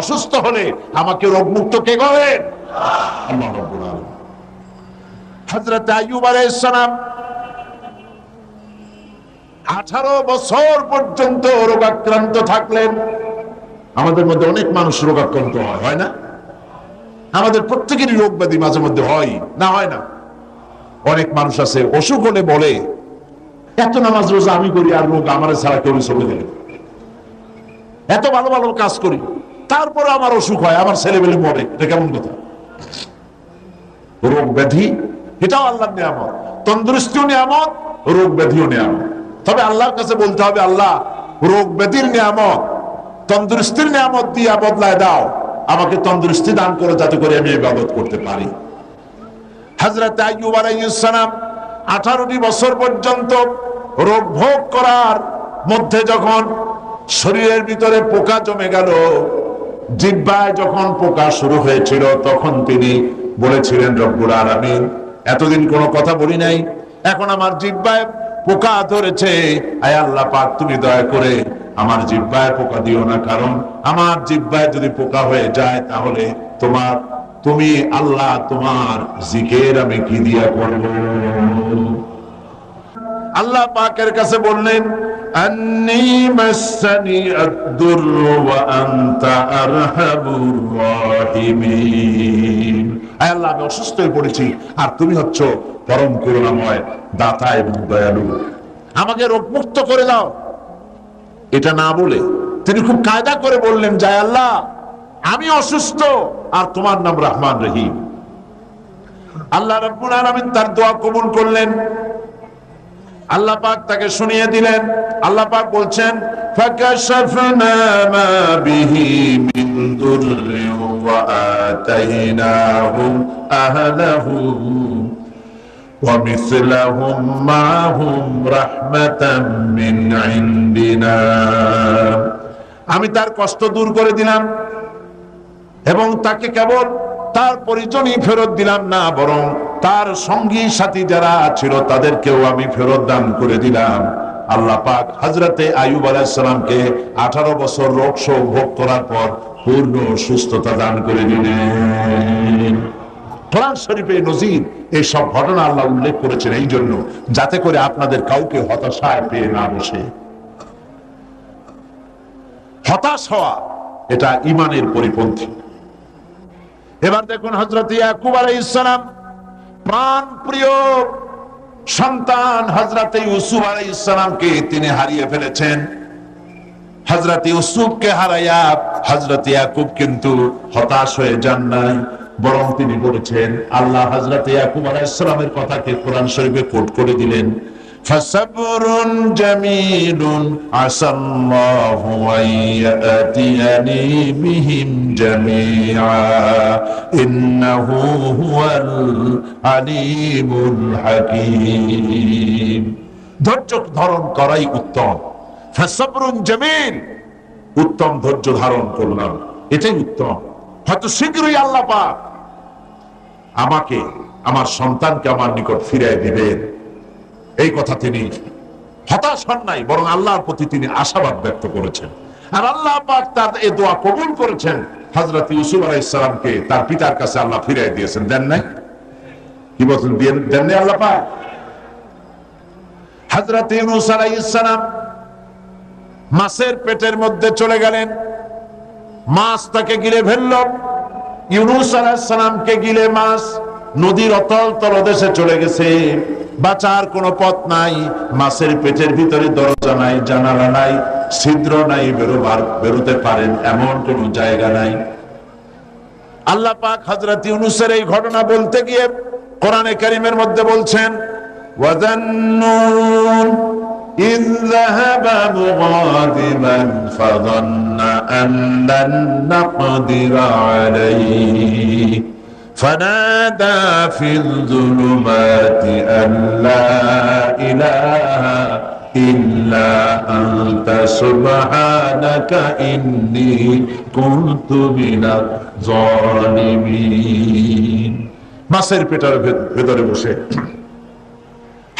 অসুস্থ হলে আমাকে রোগমুক্ত কে করেন? হযরত আইয়ুব আলাইহিস আঠারো বছর পর্যন্ত রোগাক্রান্ত থাকলেন। আমাদের মধ্যে অনেক মানুষ রোগাক্রান্ত হয় হয় না? আমাদের প্রত্যেকেরই রোগ ব্যাধি মাঝে মধ্যে হয়, না হয় না? অনেক মানুষ আছে, অসুখ হলে বলে, এত নামাজ রোজা আমি করি আর রোগ আমার ছাড়া কেউ চলে গেলে এত ভালো ভালো কাজ করি। তারপরে আমার অসুখ হয়, আমার ছেলে মেলে মরে। এটা কেমন কথা? রোগ ব্যাধি, এটাও আল্লাহ নিয়ামত। তন্দুরুস্তিও নিয়ামত, রোগ ব্যাধিও নিয়ামত। তবে আল্লাহর কাছে বলতে হবে, আল্লাহ, রোগ ব্যাধির নিয়ামত, তন্দুরুস্তির নিয়ামত দিয়ে বদলায় দাও। আমাকে তন্দুরুস্তি দান করে, যাতে করে আমি ইবাদত করতে পারি। হজরত আইয়ুব আলাইহিস সালাম আঠারোটি বছর পর্যন্ত রোগ ভোগ করার মধ্যে যখন শরীরের ভিতরে পোকা জমে গেল জিব্বায় যখন পোকা শুরু হয়েছিল, তখন তিনি বলেছিলেন, রব্বুল আলামিন, এতদিন কোনো কথা বলি নাই। এখন আমার জিব্বায় পোকা ধরেছে। আয় আল্লাহ পাক, তুমি দয়া করে আমার জিব্বায় পোকা দিও না। কারণ আমার জিব্বায় যদি পোকা হয়ে যায়, তাহলে তোমার, তুমি আল্লাহ তোমার জিকের আমি কি দিয়া করব? আল্লাহ পাকের কাছে বললেন আমি অসুস্থ হয়ে পড়েছি, আর তুমি হচ্ছ পরম করুণাময় দাতা এবং দয়ালু। আমাকে রোগমুক্ত করে দাও। এটা না বলে তিনি খুব কায়দা করে বললেন যায় আল্লাহ, আমি অসুস্থ, আর তোমার নাম রহমান রহিম। আল্লাহ রব্বুল আলামিন তার দোয়া কবুল করলেন। আল্লাহ পাক তাকে শুনিয়ে দিলেন। আল্লাহ পাক বলছেন আমি তার কষ্ট দূর করে দিলাম এবং তাকে কেবল তার পরিজনই ফেরত দিলাম না, বরং তার সঙ্গী সাথী যারা ছিল, তাদেরকেও আমি ফেরত দান করে দিলাম। আল্লাহ পাক হজরতে আয়ুব আলাইসালামকে আঠারো বছর রোগ শোক ভোগ করার পর পূর্ণ সুস্থতা দান করে দিলেন। শরীফে ঘটনা আল্লাহ উল্লেখ করেছেন এই জন্য, যাতে করে আপনাদের কাউকে পেয়ে না বসে। হতাশ হওয়া, এটা ইমানের পরিপন্থী। এবার দেখুন হজরত ইয়াকুব আলাইহিস সালাম প্রাণ প্রিয় সন্তান হজরত ইউসুফ আলাই ইসলামকে তিনি হারিয়ে ফেলেছেন। হজরত ইউসুফকে হারাইয়া হজরত ইয়াকুব কিন্তু হতাশ হয়ে যান নাই, বরং তিনি বলেছেন, আল্লাহ হজরত ইয়াকুব আলাইসালামের সালামের কথাকে কোরআন শরীফে কোট করে দিলেন। فصبر جميل عسى الله أن يأتيني بهم جميعا إنه هو العليم الحكيم ধৈর্য ধারণ করাই উত্তম ফসবরুন জামিল উত্তম ধৈর্য ধারণ করলাম এটাই উত্তম হয়তো শীঘ্রই আল্লাহ পাক আমাকে আমার সন্তানকে আমার নিকট ফিরিয়ে দিবেন এই কথা তিনি হতাশ হন নাই, বরং আল্লাহর প্রতি তিনি আশাবাদ ব্যক্ত করেছেন। আর আল্লাহ পাক তার এই দোয়া কবুল করেছেন, হযরত ইউসুফ আলাইহিস সালামকে তার পিতার কাছে আল্লাহ ফিরিয়ে দিয়েছেন। দেন নাই? কি বলছেন? দেন নাই আল্লাহ পাক? হযরত ইউনুস আলাইহিস সালাম মাছের পেটের মধ্যে চলে গেলেন। মাছ তাকে গিলে ফেলল। ইউনুস আলাইহিস সালামকে গিলে মাছ নদীর অতল তলদেশে চলে গেছে। বাঁচার কোনো পথ নাই মাছের পেটের ভিতরে দরজা নাই জানালা নাই ছিদ্র নাই বেরোবার বেরোতে পারেন এমন কোন জায়গা নাই আল্লাহ পাক হযরত ইউনুসের এই ঘটনা বলতে গিয়ে কোরআনে কারীমের মধ্যে বলছেন ওয়াজান্নুন إذ ذهب مغاضبا فظن أن لن نقدر عليه فنادى في الظلمات أن لا إله إلا أنت سبحانك إني كنت من الظالمين মাসের পেটার ভেতরে বসে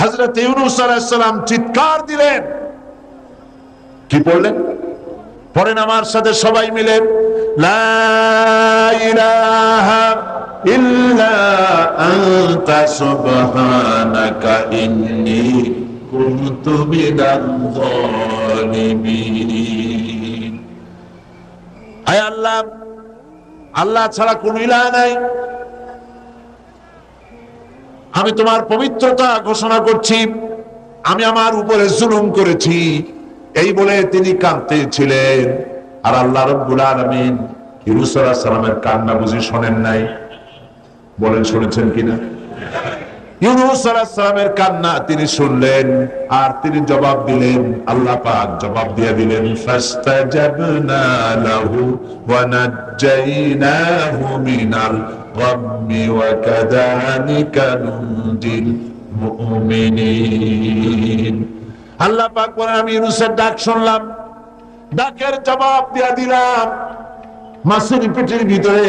হজরত ইউনুস আলাইহিস সালাম চিৎকার দিলেন কি পড়লেন পড়েন আমার সাথে সবাই মিলে লা ইলাহা আনতা সুবহানাকা ইন্নী কুনতু মিনাল জালিমিন হায় আল্লাহ ছাড়া কোন ইলাহ নাই। আমি তোমার পবিত্রতা ঘোষণা করছি, আমি আমার উপরে জুলুম করেছি। এই বলে তিনি কাঁদতে ছিলেন আর আল্লাহ রব্বুল আলামিন ইউনুস সালামের কান্না বুঝি শোনেন নাই। বলেন শুনেছেন কিনা? ইউনুস কান্না তিনি শুনলেন আর তিনি জবাব দিলেন, আল্লাহ পাক জবাব দিয়ে দিলেন আল্লাহ পাক বলেন, আমি ইউনুসের ডাক শুনলাম, ডাকের জবাব দিয়ে দিলাম। মাছের পেটের ভিতরে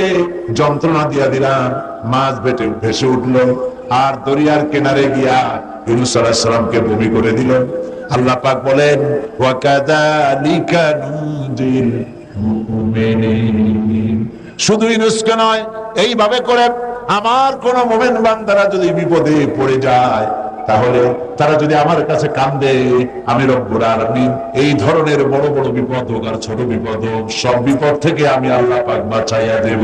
যন্ত্রণা দিয়া দিলাম। মাছ বেটে ভেসে উঠল। আর দরিয়ার কিনারে গিয়া ইউনুস সালামকে বমি করে দিল। আল্লাহ পাক বলেন শুধু ইউনুসকে নয়, এইভাবে করে আমার কোন মোমেন বান্দারা যদি বিপদে পড়ে যায় তাহলে তারা যদি আমার কাছে কান্দে, আমি রব্বুর আলামিন এই ধরনের বড় বড় বিপদ হোক আর ছোট বিপদ হোক, সব বিপদ থেকে আমি আল্লাহ পাক বাঁচাইয়া দেব।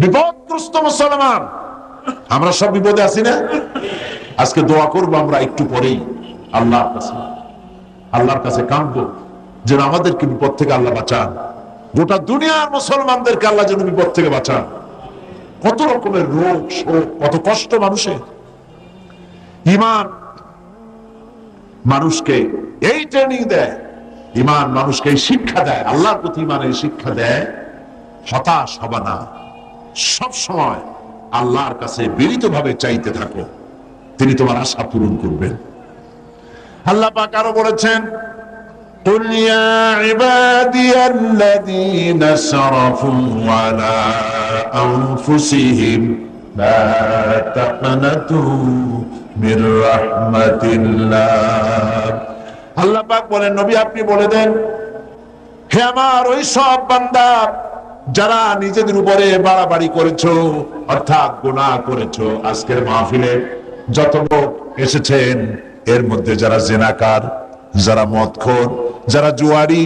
বিপদগ্রস্ত মুসলমান, আমরা সব বিপদে আছি না? আজকে দোয়া করব আমরা একটু পরেই আল্লাহর কাছে। আল্লাহর কাছে কাঁদবো, যেন আমাদেরকে বিপদ থেকে আল্লাহ বাঁচান। গোটা দুনিয়ার মুসলমানদেরকে আল্লাহ যেন বিপদ থেকে বাঁচান। কত রকমের রোগ শোক কত কষ্ট মানুষের ইমান মানুষকে এই ট্রেনিং দেয় ইমান মানুষকে এই শিক্ষা দেয় আল্লাহর প্রতি ইমানের শিক্ষা দেয় হতাশ হবা না সব সময় আল্লাহর কাছে বিনীত ভাবে চাইতে থাকো তিনি তোমার আশা পূরণ করবেন আল্লাহ পাক আরো বলেছেন قل يا عبادي الذين اسرفوا على أنفسهم لا تقنطوا من رحمة الله আল্লাহ পাক বলেন নবী আপনি বলে দেন হে আমার ওই সব বান্দা যারা নিজেদের উপরে বাড়াবাড়ি করেছো অর্থাৎ গুনাহ করেছো আজকের মাহফিলে যত লোক এসেছেন এর মধ্যে যারা জেনাকার যারা মদখোর যারা জুয়ারি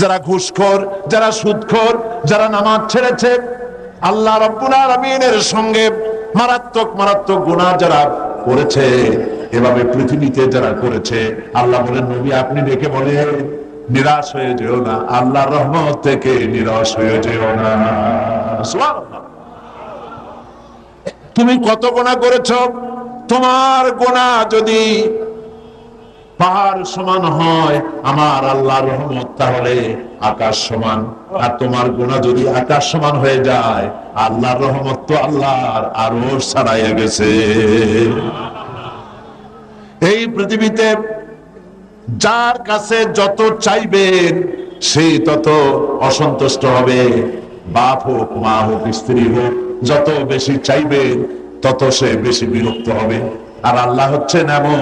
যারা ঘুষখোর যারা সুদখোর যারা নামাজ ছেড়েছে আল্লাহ রব্বুল আলামিনের সঙ্গে মারাত্মক মারাত্মক গুনাহ যারা করেছে, এভাবে পৃথিবীতে যারা করেছে, আল্লাহ বলেন, নবী, আপনি ডেকে বলেন নিরাশ হয়ে যেও না আল্লাহ রহমত থেকে নিরাশ হয়ে যেও না। তুমি কত গোনা করেছ? তোমার গোনা যদি পাহাড় সমান হয়, আমার আল্লাহর রহমত তাহলে আকাশ সমান। আর তোমার গোনা যদি আকাশ সমান হয়ে যায়, আল্লাহর রহমত তো আল্লাহর আরও ছাড়াইয়া গেছে। এই পৃথিবীতে যার কাছে যত চাইবেন, সে তত অসন্তুষ্ট হবে। বাপ হোক, মা হোক, স্ত্রী হোক, যত বেশি চাইবেন, তত সে বেশি বিরক্ত হবে। আর আল্লাহ হচ্ছেন এমন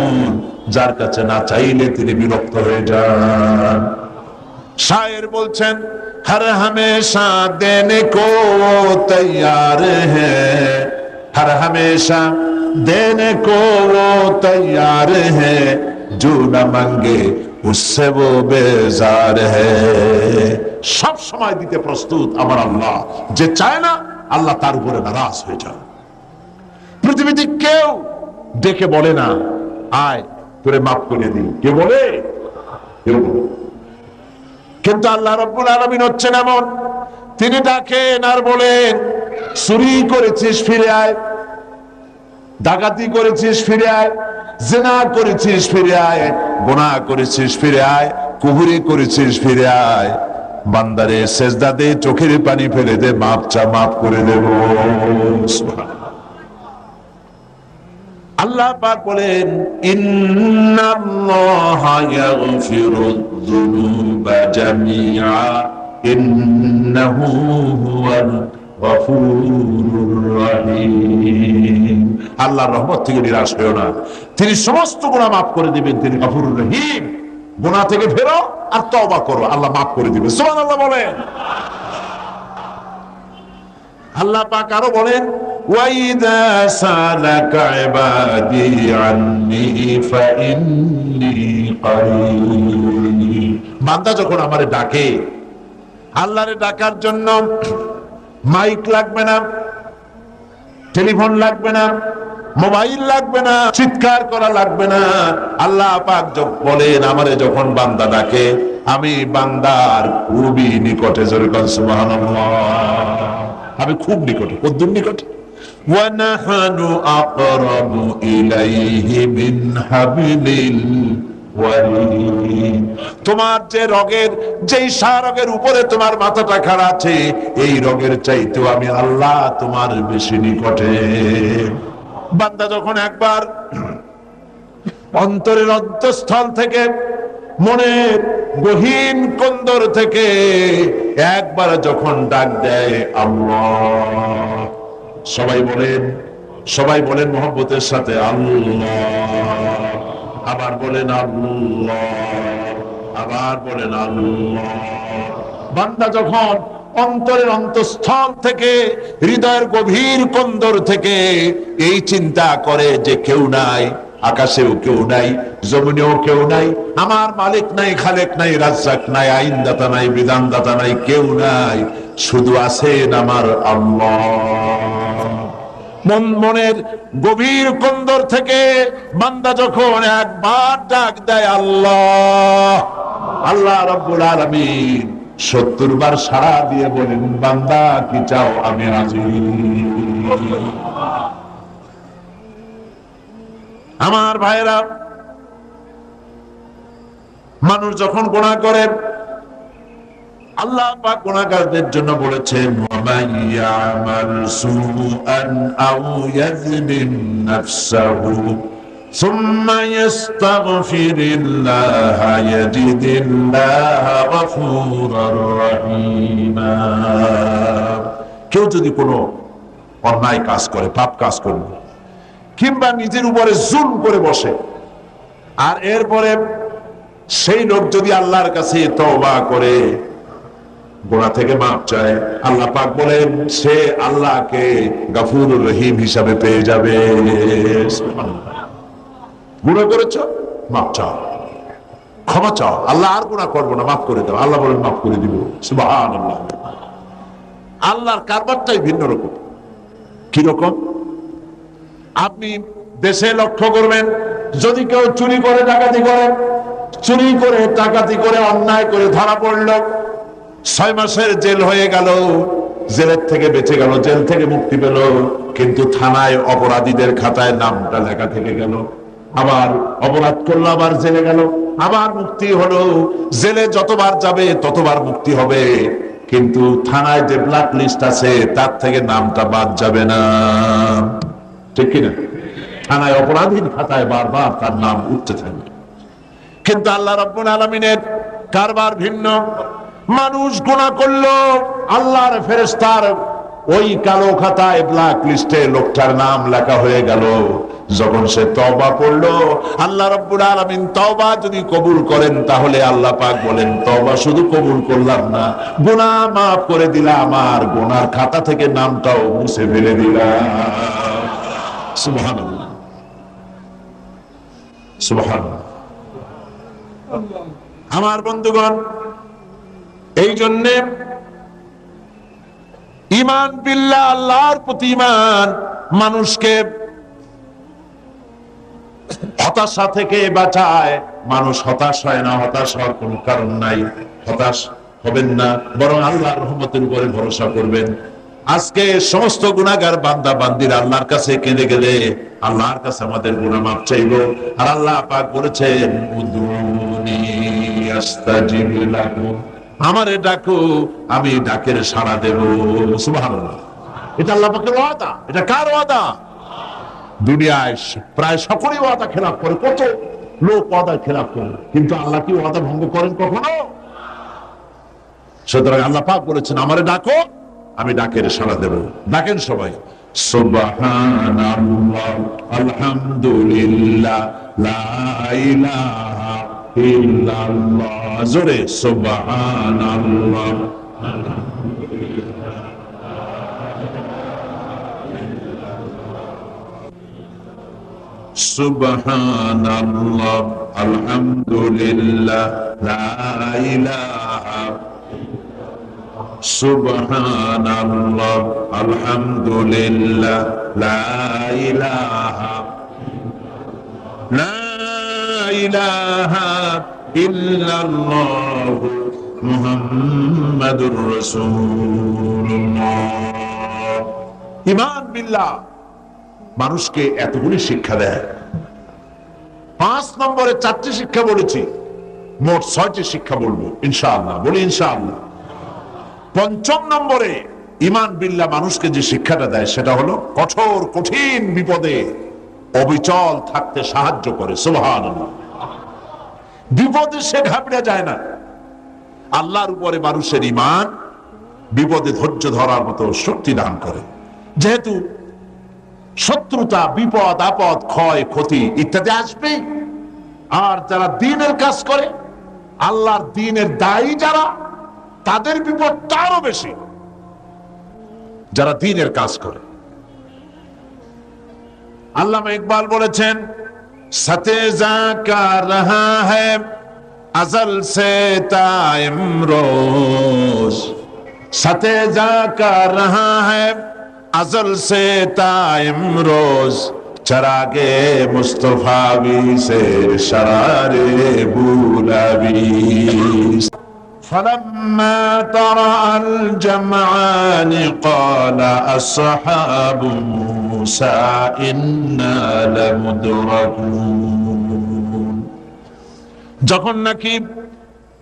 যার কাছে না চাইলে তিনি বিরক্ত হয়ে যান শায়ের বলছেন হর হমেশা দেনে কো তৈয়ার হ্যাঁ हर हमेशा देने को वो तैयार है जो न मांगे उससे वो बेजार है সব সময় দিতে প্রস্তুত আমার আল্লাহ যে চায় না আল্লাহ তার উপরে নারাজ হয়ে যান পৃথিবীতে কেউ ডেকে বলে না আয় তোরে মাফ করে দিই কে বলে? কিন্তু আল্লাহ রব্বুল আলমিন হচ্ছেন এমন। তিনি ডাকেন আর বলেন, চুরি করেছিস, ফিরে আয়। ডাকাতি করেছিস, ফিরে আয়। জেনা করেছিস, ফিরে আয়। গোনা করেছিস, ফিরে আয়। কুহুরি করেছিস, ফিরে আয়। বান্দারে, সেজদা দে, চোখের পানি ফেলে দে, মাপ চা, মাপ করে দেব। আল্লাহ পাক বলেন গফুরুর রহমত থেকে নিরাশ হয়েও না। তিনি সমস্ত গুনাহ মাফ করে দিবেন, তিনি গফুরুর রহিম। গুনাহ থেকে ফেরো আর তওবা করো, আল্লাহ মাফ করে দিবে আল্লাহ বলেন। আল্লাহ পাক আরও বলেন ওয়াইদা সালাকা ইবাদি আন্নি ফাইন্নি করিব বান্দা যখন আমারে ডাকে, আল্লাহরে ডাকার জন্য মাইক লাগবে না, টেলিফোন লাগবে না, মোবাইল লাগবে না, চিৎকার করা লাগবে না, আল্লাহ পাক বলেন, আমারে যখন বান্দা ডাকে, আমি বান্দার খুবই নিকটে, জোরে আমি খুব নিকটে, কদ্দুর নিকটে। وَنَحْنُ أَقْرَبُ إِلَيْهِ مِنْ حَبْلِ الْوَرِيدِ তোমার যে রগের যেই রগের উপরে তোমার মাথাটা খাড়া আছে এই রগের চাইতেও আমি আল্লাহ তোমার বেশি নিকটে বান্দা যখন একবার অন্তরের অন্তঃস্থল থেকে মনের গহীন কন্দর থেকে একবার যখন ডাক দেয় আল্লাহ সবাই বলেন সবাই বলেন মোহব্বতের সাথে, আল্লাহ। আবার বলেন আল্লাহ। আবার বলেন আল্লাহ। বান্দা যখন অন্তরের অন্তঃস্থল থেকে, হৃদয়ের গভীর কন্দর থেকে এই চিন্তা করে যে কেউ নাই, আকাশেও কেউ নাই, জমিনেও কেউ নাই, আমার মালিক নাই, খালেক নাই, রাজ্জাক নাই, আইনদাতা নাই, বিধানদাতা নাই, কেউ নাই, শুধু আছেন আমার আল্লাহ। মনের গভীর কন্দর থেকে বান্দা যখন একবার ডাক দেয়, আল্লাহ আল্লাহ রব্বুল আলামিন সত্তর বার সাড়া দিয়ে বলেন, বান্দা, কি চাও আমি আজি আমার ভাইরা মানুষ যখন গোনা করে আল্লাহ পাক জন্য বলেছেন কেউ যদি কোনো অন্যায় কাজ করে, পাপ কাজ করবে কিংবা নিজের উপরে জুল করে বসে, আর এরপরে সেই লোক যদি আল্লাহর কাছে তবা করে গোড়া থেকে মাপ চায়। আল্লাহ পাক বলেন, সে আল্লাহকে গাফুর রহিম হিসাবে পেয়ে যাবে। গুণা করেছ? মাপ চাও। ক্ষমা চাও। আল্লাহ আর গুণা করব না, মাফ করে দাও। আল্লাহ বলেন, মাফ করে দিব। আল্লাহ আল্লাহর কারবারটাই ভিন্ন রকম। কীরকম আপনি দেশে লক্ষ্য করবেন, যদি কেউ চুরি করে, ডাকাতি করে, চুরি করে, ডাকাতি করে, অন্যায় করে ধরা পড়ল ছয় মাসের জেল হয়ে গেল, জেলের থেকে বেঁচে গেল, জেল থেকে মুক্তি পেল, কিন্তু থানায় অপরাধীদের খাতায় নামটা লেখা থেকে গেল। আবার অপরাধ করল, আবার জেলে গেল। আবার মুক্তি হলো, জেলে যতবার যাবে ততবার মুক্তি হবে। কিন্তু থানায় যে ব্ল্যাক লিস্ট আছে, তার থেকে নামটা বাদ যাবে না। ঠিক কিনা? থানায় অপরাধীর খাতায় বারবার তার নাম উঠতে থাকবে। কিন্তু আল্লাহ রব্বুল আলমিনের কারবার ভিন্ন। মানুষ গুণা করল, আল্লাহর ফেরেস্তার ওই কালো খাতায় ব্ল্যাক লিস্টে লোকটার নাম লেখা হয়ে গেল। যখন সে তওবা পড়ল আল্লাহ রব্বুল আলামিন তওবা যদি কবুল করেন, তাহলে আল্লাহ পাক বলেন, তওবা শুধু কবুল করলাম না, গুনাহ মাফ করে দিলাম, আর গুনার খাতা থেকে নামটাও মুছে ফেলে দিলাম। আমার বন্ধুগণ এই জন্যে ইমান বিল্লাহ, আল্লাহর প্রতি ইমান মানুষকে হতাশা থেকে বাঁচায়। মানুষ হতাশ হয় না, হতাশ হওয়ার কোনো কারণ নাই। হতাশ হবেন না, বরং আল্লাহর রহমতের উপরে ভরসা করবেন। আজকে সমস্ত গুণাগার বান্দা, বান্দির আল্লাহর কাছে কেঁদে গেলে আল্লাহর কাছে আমাদের গুণা মাপ চাইব। আর আল্লাহ পাক বলেছেন আমারে ডাকো, আমি ডাকের সাড়া দেব। এটা আল্লাহ পাকের ওয়াদা। এটা কার ওয়াদা? দুনিয়ায় প্রায় সকলেই ওয়াদা করে, কত লোক ওয়াদা করে। কিন্তু আল্লাহ কি ওয়াদা ভঙ্গ করেন কখনো? সুতরাং আল্লাহ পাক বলেছেন, আমারে ডাকো, আমি ডাকের সাড়া দেব। ডাকেন সবাই। সুবহানাল্লাহ, আলহামদুলিল্লাহ ইল্লাল্লাহ জোরে সুবহানাল্লাহ সুবহানাল্লাহ আলহামদুলিল্লাহ লা ইলাহা সুবহানাল্লাহ আলহামদুলিল্লাহ লা ইলাহা লা ইলাহা ইল্লাল্লাহ মানুষকে এতগুলি শিক্ষা দেয়। পাঁচ নম্বরে চারটি শিক্ষা বলেছি। মোট ছয়টি শিক্ষা বলব, ইনশাআল্লাহ, বলি ইনশাআল্লাহ। পঞ্চম নম্বরে ইমান বিল্লাহ মানুষকে যে শিক্ষাটা দেয়, সেটা হলো কঠোর, কঠিন বিপদে অবিচল থাকতে সাহায্য করে সুবহান বিপদে সে ঘাবড়ে যায় না। আল্লাহর উপরে মানুষের ইমান বিপদে ধৈর্য ধরার মতো শক্তি দান করে। যেহেতু শত্রুতা, বিপদ, আপদ, ক্ষয়, ক্ষতি ইত্যাদি আসবে আর যারা দিনের কাজ করে, আল্লাহর দিনের দায়ী যারা, তাদের বিপদটা আরও বেশি। যারা দিনের কাজ করে। আল্লামা ইকবাল বলেছেন सतेजा का रहा है अजल से तायम रोज सतेजा का रहा है अजल से तायम रोज चरागे मुस्तफ़ावी से शरारे बूला فلما طرأ الجمعان قال أصحاب موسى إنا لمدركون যখন নাকি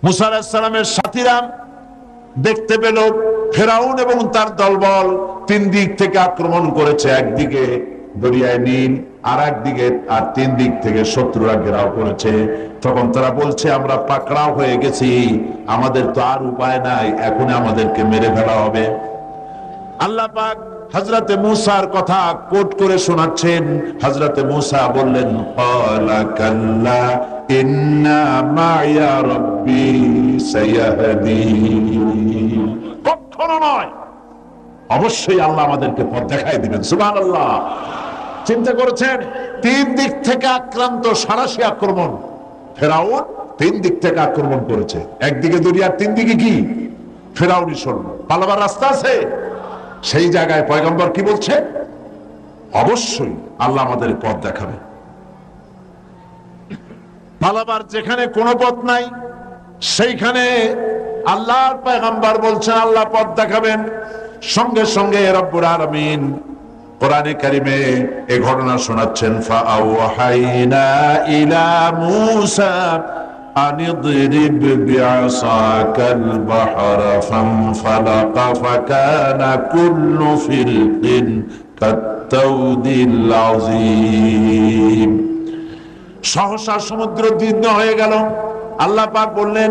মুসা আলাহিসাল্লামের সাথীরা দেখতে পেল ফেরাউন এবং তার দলবল তিন দিক থেকে আক্রমণ করেছে একদিকে দরিয়ায় নীল আর একদিকে আর তিন দিক থেকে শত্রুরা ঘেরাও করেছে তখন তারা বলছে, আমরা পাকড়াও হয়ে গেছি, আমাদের তো আর উপায় নাই এখন আমাদেরকে মেরে ফেলা হবে। আল্লাহ পাক হজরতে মুসার কথা কোট করে শোনাচ্ছেন। হজরতে মুসা বললেন কখনো নয়, অবশ্যই আল্লাহ আমাদেরকে পথ দেখাই দিবেন, সুবহানাল্লাহ। চিন্তা করেছেন, তিন দিক থেকে আক্রান্ত সারাশি আক্রমণ। ফেরাউন তিন দিক থেকে আক্রমণ করেছে। একদিকে দরিয়ার তিন দিকে কি? ফেরাউনি সৈন্য। পালাবার রাস্তা আছে? সেই জায়গায় পয়গম্বর কি বলছে? অবশ্যই আল্লাহ আমাদের পথ দেখাবে। পালাবার যেখানে কোনো পথ নাই, সেইখানে আল্লাহর পয়গম্বর বলছেন, আল্লাহ পথ দেখাবেন। সঙ্গে সঙ্গে রব্বুর আলামিন কোরআনে কারিমে এ ঘটনা শোনাচ্ছেন ফাআওহাইনা ইলা মূসা সহসা সমুদ্র দীর্ণ হয়ে গেল। আল্লাহ বললেন,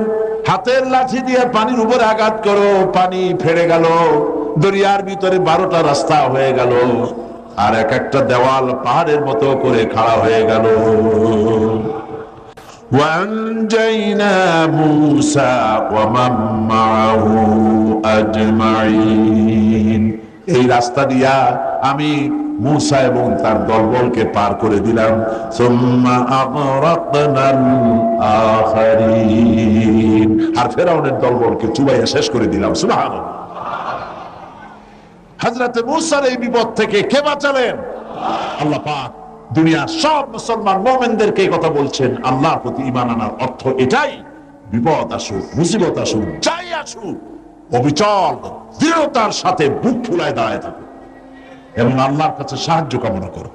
হাতের লাঠি দিয়ে পানির উপরে আঘাত করো, পানি ফেড়ে গেল। দরিয়ার ভিতরে বারোটা রাস্তা হয়ে গেল। আর এক একটা দেওয়াল পাহাড়ের মতো করে খাড়া হয়ে গেল। এই রাস্তা দিয়া আমি মূসা এবং তার দলবলকে পার করে দিলাম। আর ফেরাউনের দলবলকে চুবাইয়া শেষ করে দিলাম। সুবাহ হযরত মুসার এই বিপদ থেকে কে বাঁচালেন? আল্লাহ পাক দুনিয়ার সব মুসলমান মোমেনদেরকে কথা বলছেন, আল্লাহর প্রতি ইমান আনার অর্থ এটাই, বিপদ আসুক, মুসিবত আসুক, যাই আসুক, অবিচল, দৃঢ়তার সাথে বুক ফুলায় দাঁড়ায় থাকো এবং আল্লাহর কাছে সাহায্য কামনা করো।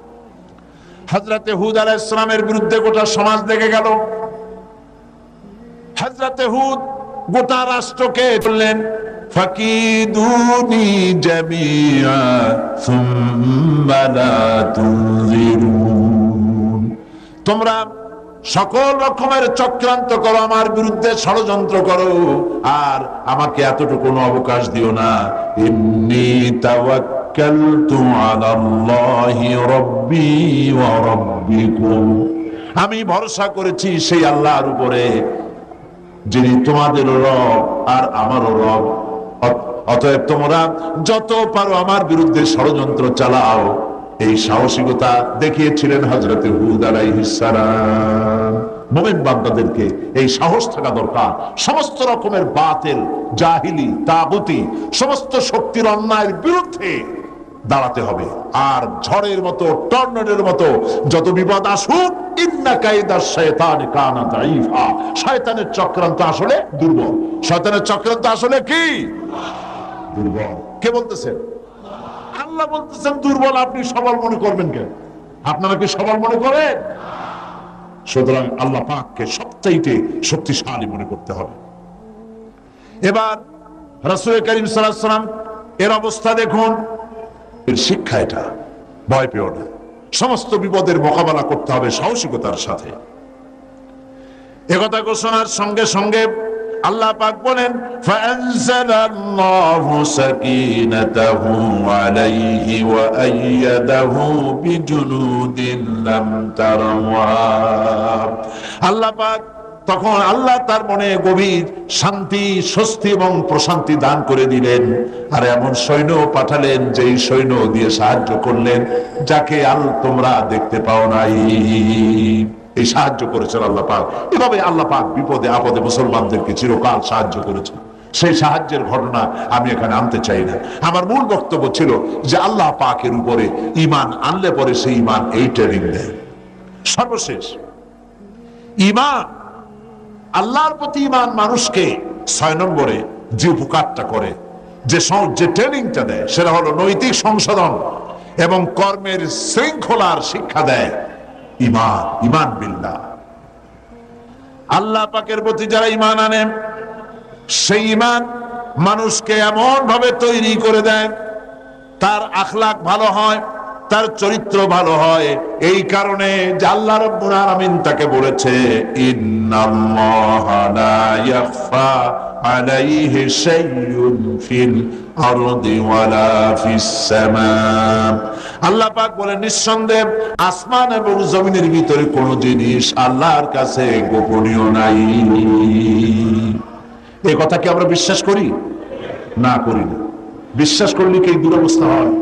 হজরতে হুদ আলাহ ইসলামের বিরুদ্ধে গোটা সমাজ দেখে গেল। হজরতে হুদ গোটা রাষ্ট্রকে বললেন ফাকিদুনি জামিয়া সুম্মা লা তুনজিরুন। তোমরা সকল রকমের চক্রান্ত করো, আমার বিরুদ্ধে ষড়যন্ত্র করো, আর আমাকে এতটুকু অবকাশ দিও না। রাব্বিকুম। আমি ভরসা করেছি সেই আল্লাহর উপরে, যিনি তোমাদের রব আর আমারও রব। অতএব তোমরা যত পারো আমার বিরুদ্ধে ষড়যন্ত্র চালাও। এই সাহসিকতা দেখিয়েছিলেন হজরতে হুদ মোমেন বান্দাদেরকে এই সাহস থাকা দরকার। সমস্ত রকমের বাতিল, জাহিলি, তাগুতি, সমস্ত শক্তির অন্যায়ের বিরুদ্ধে দাঁড়াতে হবে। আর ঝড়ের মতো, টর্নেডের মতো, যত বিপদ আসুক ইন্না শয়তান শয়তানের চক্রান্ত আসলে দুর্বল। শয়তানের চক্রান্ত আসলে কি? দুর্বল। কে বলতেছেন আল্লাহ বলতেছেন দুর্বল, আপনি সবল মনে করবেন কেন আপনারা কি সবল মনে করেন? সুতরাং আল্লাহ পাককে সবচাইতে শক্তিশালী মনে করতে হবে। এবার রাসূল করিম সাল্লাম এর অবস্থা দেখুন। এর শিক্ষা এটা। ভয় পেও না। সমস্ত বিপদের মোকাবেলা করতে হবে সাহসিকতার সাথে। একথা ঘোষণার সঙ্গে সঙ্গে আল্লাহ পাক বলেন, ফাআনজালাল্লাহু সাকিনাতাহু আলাইহি ওয়া আইয়াদাহু বিজুনুদিন লাম তারাওয়া। আল্লাহ পাক তখন আল্লাহ তার মনে গভীর শান্তি, স্বস্তি এবং প্রশান্তি দান করে দিলেন। আর এমন সৈন্য পাঠালেন, যেই সৈন্য দিয়ে সাহায্য করলেন, যাকে আল তোমরা দেখতে পাও নাই। এই সাহায্য করেছেন আল্লাহ পাক। এভাবে আল্লাহ পাক বিপদে, আপদে মুসলমানদেরকে চিরকাল সাহায্য করেছেন। সেই সাহায্যের ঘটনা আমি এখানে আনতে চাই না। আমার মূল বক্তব্য ছিল যে আল্লাহ পাকের উপরে ইমান আনলে পরে সেই ইমান এই ট্রেনিং দেয় সর্বশেষ ইমান আল্লাহর প্রতি ইমান মানুষকে ছয় নম্বরে যে উপকারটা করে, যে যে ট্রেনিংটা দেয়, সেটা হলো নৈতিক সংশোধন এবং কর্মের শৃঙ্খলার শিক্ষা দেয়। ইমান ইমান বিল্লাহ। আল্লাহ পাকের প্রতি যারা ইমান সেই ইমান মানুষকে এমন ভাবে তৈরি করে দেয় তার ভালো হয়, তার চরিত্র ভালো হয়। এই কারণে যে আল্লাহ আলামিন তাকে বলেছে, ইন্নাল্লাহা লা আলাইহি শাইউন ফিল আরদি ওয়ালা ফিস সামা আল্লাহ পাক বলেন নিঃসন্দেহে আসমান এবং জমিনের ভিতরে কোনো জিনিস আল্লাহর কাছে গোপনীয় নাই। এই কথা কি আমরা বিশ্বাস করি? না করি না। বিশ্বাস করলে কি দুরবস্থা হয়?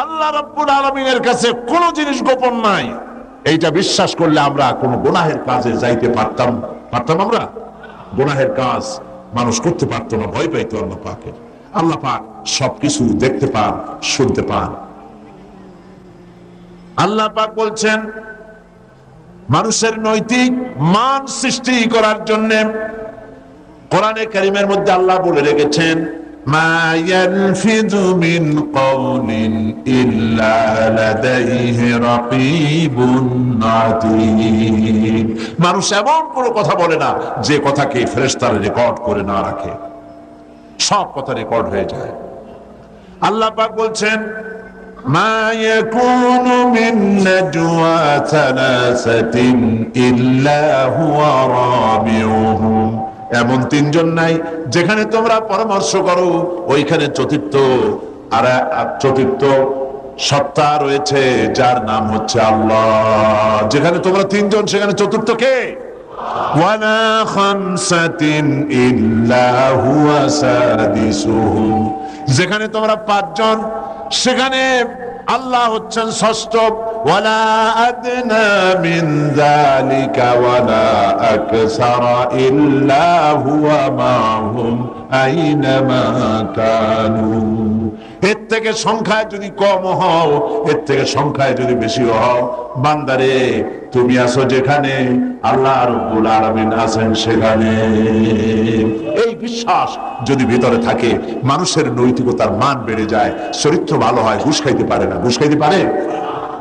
আল্লাহ রব্বুল আলমিনের কাছে কোন জিনিস গোপন নাই। এইটা বিশ্বাস করলে আমরা কোন গুনাহের কাজে যাইতে পারতাম পারতাম আমরা? গুনাহের কাজ মানুষ করতে পারতো না, ভয় পাইতো আল্লাহ পাকের। আল্লাহ পাক সবকিছু দেখতে পান, শুনতে পান। আল্লাহ পাক বলছেন, মানুষের নৈতিক মান সৃষ্টি করার জন্য কোরআনে কারিমের মধ্যে আল্লাহ বলে রেখেছেন মিন মানুষ এমন কোনো কথা বলে না, যে কথাকে ফেরেশতারা রেকর্ড করে না রাখে। সব কথা রেকর্ড হয়ে যায়। আল্লাহ পাক বলছেন ما يكون من نجوى ثلاثة إلا هو رابعهم এমন তিনজন নাই যেখানে তোমরা পরামর্শ করো ওইখানে চতুর্থ আর এক চতুর্থ সত্তা রয়েছে যার নাম হচ্ছে আল্লাহ যেখানে তোমরা তিনজন সেখানে চতুর্থ কে ولا خمسة إلا هو سادسهم যেখানে তোমরা পাঁচজন, সেখানে আল্লাহ হচ্ছেন ষষ্ঠ। ওয়ালা আদনা মিন যালিকা ওয়ালা আকসারা ইল্লা হুয়া মাহুম থেকে সংখ্যায় যদি কম হও, এর থেকে সংখ্যায় যদি বেশি হও, বান্দারে, তুমি আছো যেখানে, আল্লাহ রব্বুল আলামিন আছেন সেখানে। এই বিশ্বাস যদি ভিতরে থাকে, মানুষের নৈতিকতার মান বেড়ে যায়, চরিত্র ভালো হয়, ঘুষ খাইতে পারে না। ঘুষ খাইতে পারে?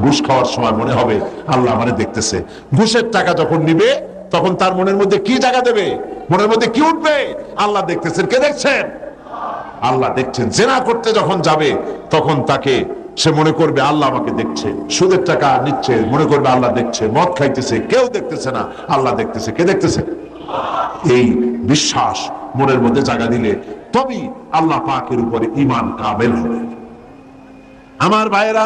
ঘুষ খাওয়ার সময় মনে হবে, আল্লাহ মানে দেখতেছে। ঘুষের টাকা যখন নিবে, তখন তার মনের মধ্যে কি জায়গা দেবে? মনের মধ্যে কি উঠবে? আল্লাহ দেখতেছেন, কে দেখছেন? আল্লাহ দেখছেন। জেনা করতে যখন যাবে, তখন তাকে সে মনে করবে, আল্লাহ আমাকে দেখছে। সুদের টাকা নিচ্ছে, মনে করবে, আল্লাহ দেখছে। মদ খাইতেছে, কেউ দেখতেছে না, আল্লাহ দেখতেছে। কে দেখতেছে? এই বিশ্বাস মনের মধ্যে জায়গা দিলে তবেই আল্লাহ পাকের উপরে ইমান কাবেল হবে। আমার ভাইরা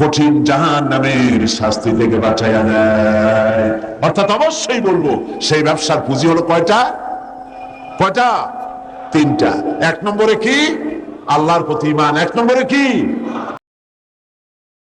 কঠিন জাহান নামের শাস্তি থেকে বাঁচাইয়া দেয় অর্থাৎ অবশ্যই বলব, সেই ব্যবসার পুঁজি হলো কয়টা? কয়টা? তিনটা। এক নম্বরে কি? আল্লাহর প্রতি ইমান এক নম্বরে কি?